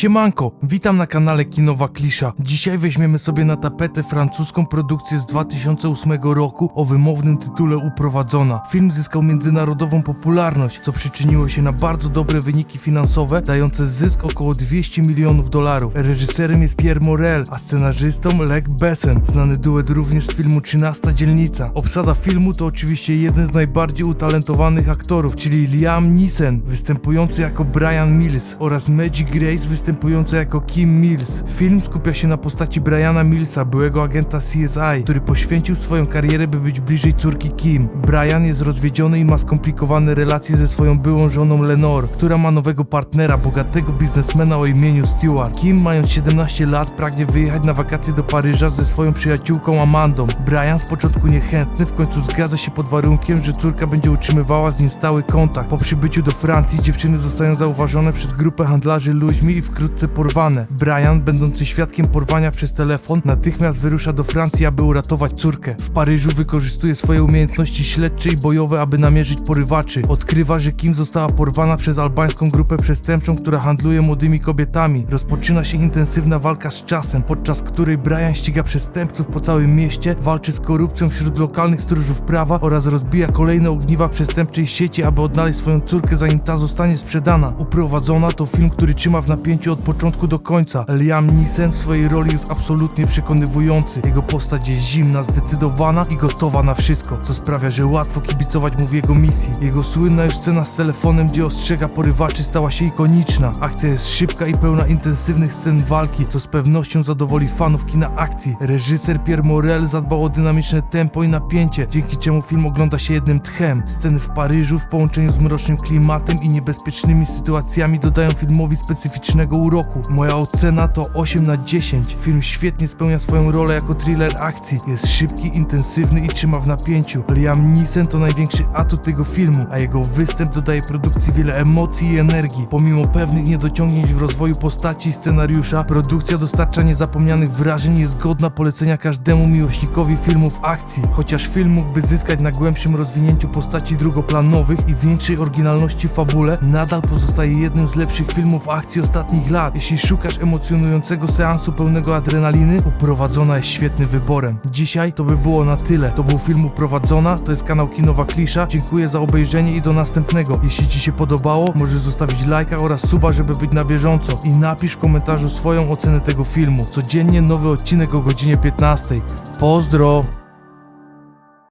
Siemanko, witam na kanale Kinowa Klisza. Dzisiaj weźmiemy sobie na tapetę francuską produkcję z 2008 roku o wymownym tytule Uprowadzona. Film zyskał międzynarodową popularność, co przyczyniło się na bardzo dobre wyniki finansowe, dające zysk około 200 milionów dolarów. Reżyserem jest Pierre Morel, a scenarzystą Lech Besson, znany duet również z filmu 13 dzielnica. Obsada filmu to oczywiście jeden z najbardziej utalentowanych aktorów, czyli Liam Neeson, występujący jako Brian Mills oraz Maggie Grace występująca jako Kim Mills. Film skupia się na postaci Briana Millsa, byłego agenta CSI, który poświęcił swoją karierę, by być bliżej córki Kim. Brian jest rozwiedziony i ma skomplikowane relacje ze swoją byłą żoną Lenore, która ma nowego partnera, bogatego biznesmena o imieniu Stewart. Kim, mając 17 lat, pragnie wyjechać na wakacje do Paryża ze swoją przyjaciółką Amandą. Brian z początku niechętny, w końcu zgadza się pod warunkiem, że córka będzie utrzymywała z nim stały kontakt. Po przybyciu do Francji dziewczyny zostają zauważone przez grupę handlarzy ludźmi i wkrótce porwane. Brian, będący świadkiem porwania przez telefon, natychmiast wyrusza do Francji, aby uratować córkę. W Paryżu wykorzystuje swoje umiejętności śledcze i bojowe, aby namierzyć porywaczy. Odkrywa, że Kim została porwana przez albańską grupę przestępczą, która handluje młodymi kobietami. Rozpoczyna się intensywna walka z czasem, podczas której Brian ściga przestępców po całym mieście, walczy z korupcją wśród lokalnych stróżów prawa oraz rozbija kolejne ogniwa przestępczej sieci, aby odnaleźć swoją córkę zanim ta zostanie sprzedana. Uprowadzona to film, który trzyma w napięciu od początku do końca. Liam Neeson w swojej roli jest absolutnie przekonywujący. Jego postać jest zimna, zdecydowana i gotowa na wszystko, co sprawia, że łatwo kibicować mu w jego misji. Jego słynna już scena z telefonem, gdzie ostrzega porywaczy, stała się ikoniczna. Akcja jest szybka i pełna intensywnych scen walki, co z pewnością zadowoli fanów kina akcji. Reżyser Pierre Morel zadbał o dynamiczne tempo i napięcie, dzięki czemu film ogląda się jednym tchem. Sceny w Paryżu w połączeniu z mrocznym klimatem i niebezpiecznymi sytuacjami dodają filmowi specyficznego uroku. Moja ocena to 8 na 10. Film świetnie spełnia swoją rolę jako thriller akcji. Jest szybki, intensywny i trzyma w napięciu. Liam Neeson to największy atut tego filmu, a jego występ dodaje produkcji wiele emocji i energii. Pomimo pewnych niedociągnięć w rozwoju postaci i scenariusza, produkcja dostarcza niezapomnianych wrażeń i jest godna polecenia każdemu miłośnikowi filmów akcji. Chociaż film mógłby zyskać na głębszym rozwinięciu postaci drugoplanowych i większej oryginalności w fabule, nadal pozostaje jednym z lepszych filmów akcji ostatnich lat. Jeśli szukasz emocjonującego seansu pełnego adrenaliny, Uprowadzona jest świetnym wyborem. Dzisiaj to by było na tyle. To był film Uprowadzona, to jest kanał Kinowa Klisza. Dziękuję za obejrzenie i do następnego. Jeśli Ci się podobało, możesz zostawić lajka oraz suba, żeby być na bieżąco. I napisz w komentarzu swoją ocenę tego filmu. Codziennie nowy odcinek o godzinie 15. Pozdro!